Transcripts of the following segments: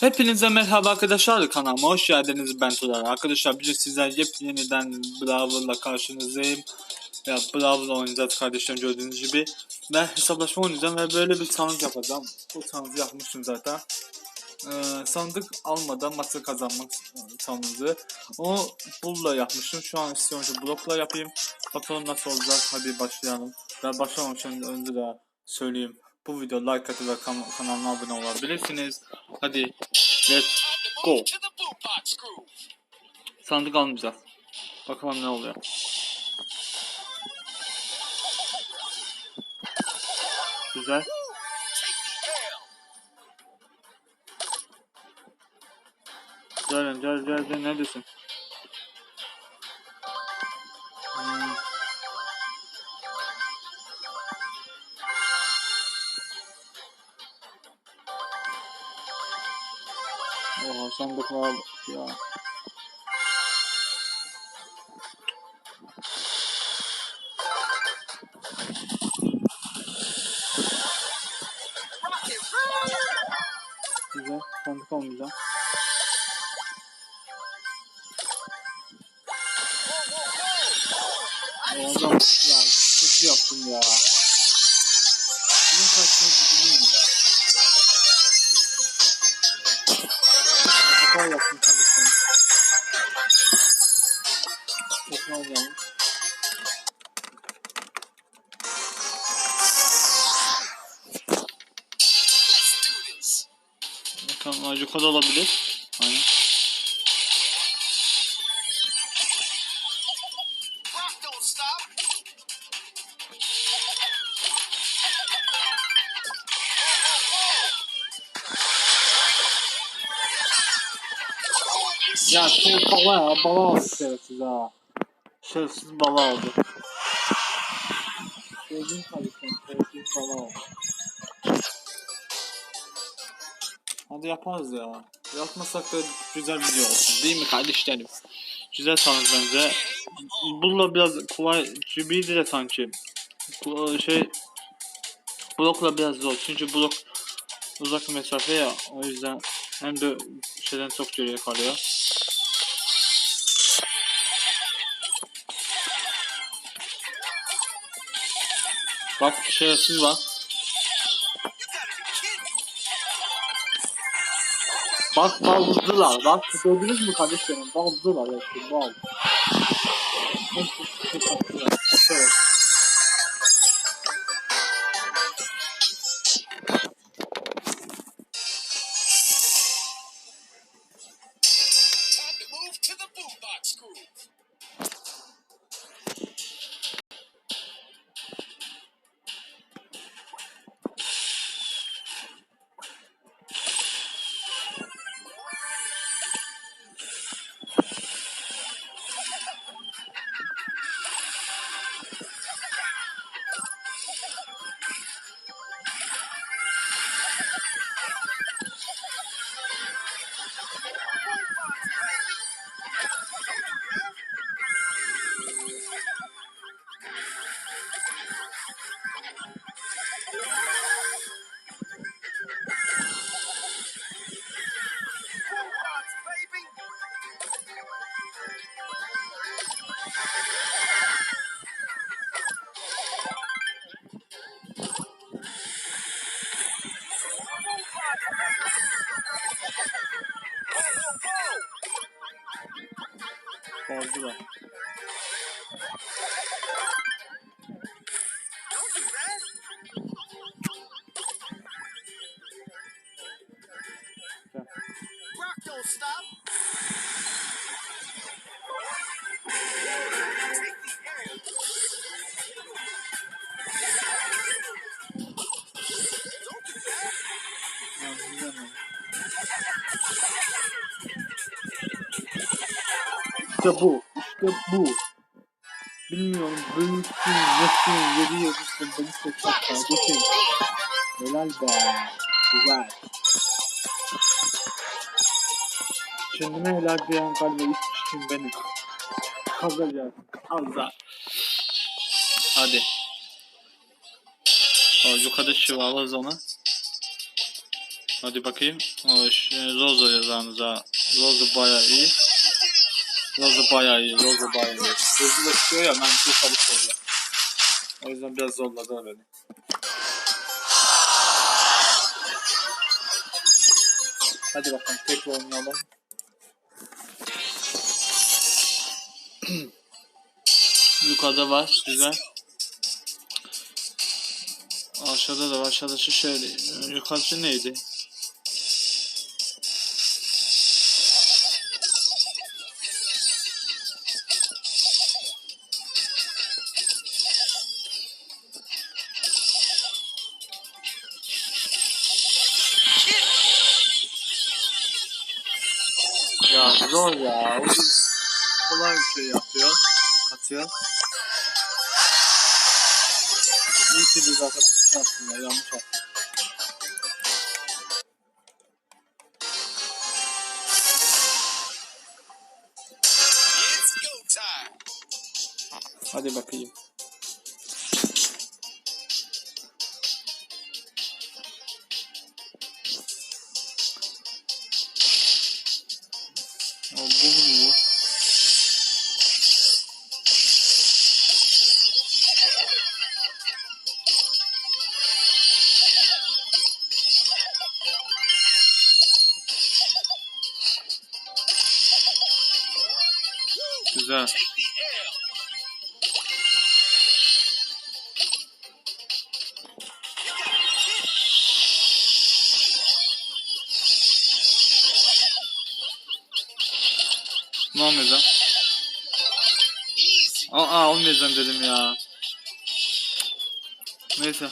Hepinize merhaba arkadaşlar kanalıma hoş geldiniz ben Turar. Arkadaşlar bugün sizler yeniden Bravo'la karşınızdayım. Ya Bravo'la oynayacağız kardeşlerim gördüğünüz gibi. Ben hesaplaşma oynayacağım ve böyle bir sandık yapacağım. O sandığı yapmıştım zaten. Ee, sandık almadan maçı kazanmak sandığı. Onu bulla yapmıştım. Şu an istiyorum ki blokla yapayım. Bakalım nasıl olacak. Hadi başlayalım. Ben başlamamışım önce de söyleyeyim. Bu video like atıp ve kan kanalıma abone olabilirsiniz. Hadi let's go. Sandık almayacağız. Bakalım ne oluyor. Güzel. Gel gel gel gel neredesin? Sandıklar ya. Güzel sandık almayacağım. O adam ya çok yaptım ya. Bunun karşısına gidileyim ya. Hata yaptım kardeşim. Çok oynayalım. Bakalım acı kod olabilir. Aynen. Bala oldu şerefsiz ha. Şerefsiz bala oldu. Sevdiğim kardeşim şerefsiz bala oldu. Hadi yaparız ya. Yapmasak da güzel video olsun değil mi kardeşlerim? Güzel sanırız bence. Bununla biraz kolay gibiydi de sanki. Şey blokla biraz zor çünkü blok uzak mesafe ya o yüzden hem de şeyden çok geriye kalıyor. Bak şerefsiz var. Bak baldılar. Bak gördünüz mü kardeşlerim? Baldılar hepsi bal. Mi? İşte bu. İşte bu. Bilmiyorum büyüksün, nesin, yedi yıldızsın, beni seçmek kardeşim. Helal be. Güzel. Kendime helal diyen galiba ilk kişiyim benim. Kazacağız. Kaza. Hadi. O yukarıda şu alırız onu. Hadi bakayım. O yazağınıza. Rosa bayağı iyi. Rosa bayağı iyi. Rosa bayağı iyi. Hızlı da çıkıyor ya ben çok çabuk oluyor. O yüzden biraz zorladı beni. Hadi bakalım tekrar oynayalım. Yukarıda var güzel. Aşağıda da var. Aşağıda şu şöyle. Yukarısı neydi? Ya zor ya. Kolay bir şey yapıyor. Atıyor. İyi ki biz zaten bir şey ya. Yanlış time. Hadi bakayım. O bu Olmayacak? Easy. Aa olmayacağım dedim ya. Neyse.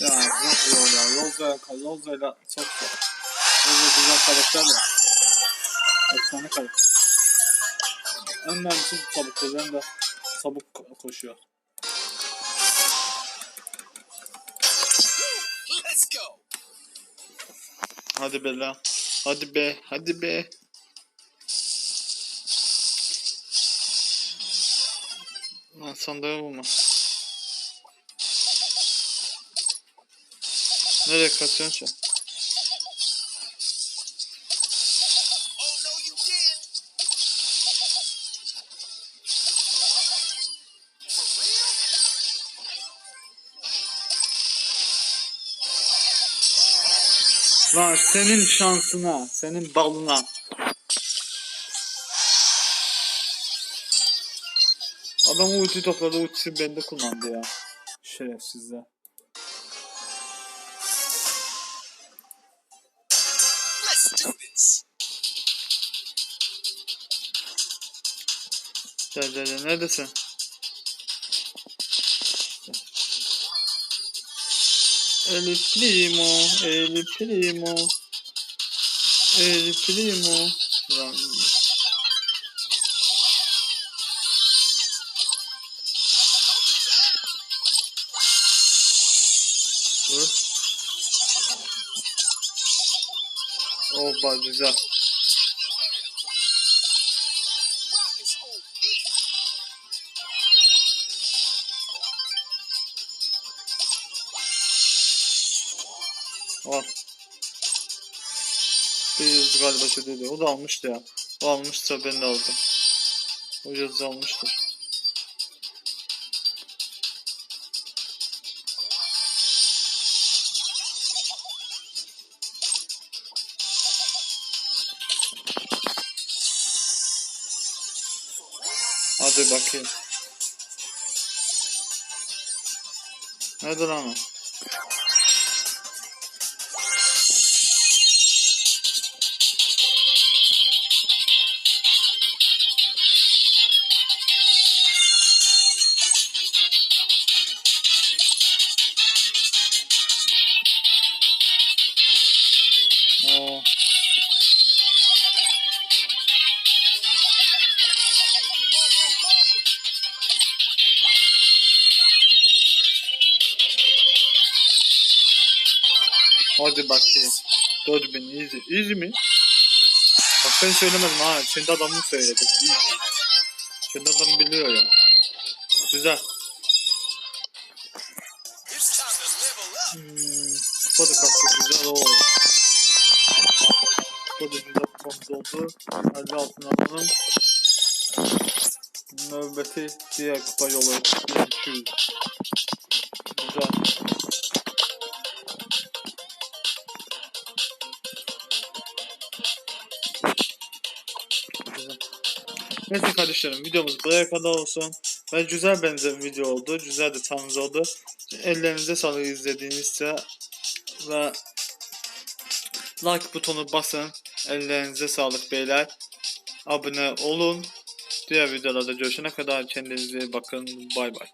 Ya çok zor ya. Loza, Loza'yla çok zor. Loza güzel karakter ya. Efsane karakter. En önemlisi çabuk hem de çabuk ko- koşuyor. Let's go. Hadi be la. Hadi be. Hadi be. Lan sandığı bulma. Nereye kaçıyorsun sen? Lan senin şansına, senin balına. Adam ulti topladı, ultisi bende kullandı ya. Şerefsizler. Gel, neredesin? El primo, el primo. El primo. Oba güzel. Al. Bir galiba şey dedi. O da almıştı ya. O almışsa ben de aldım. O yıldız almıştır. Hadi bakayım. Nerede lan? Hadi bakayım. 4000 easy. Easy mi? Bak ben söylemedim ha. Kendi adamım söyledi. Easy. Kendi adam biliyor ya. Güzel. Hmm, kupa da kalktı güzel o. Kupa da güzel kupamız oldu. Hadi altına alalım. Nöbeti diğer kupa yolu. 1200. Güzel. Güzel. Neyse kardeşlerim videomuz buraya kadar olsun. Ve güzel benzer bir video oldu. Güzel de tanrı oldu. Ellerinize sağlık izlediğinizde ve like butonu basın. Ellerinize sağlık beyler. Abone olun. Diğer videolarda görüşene kadar kendinize bakın. Bay bay.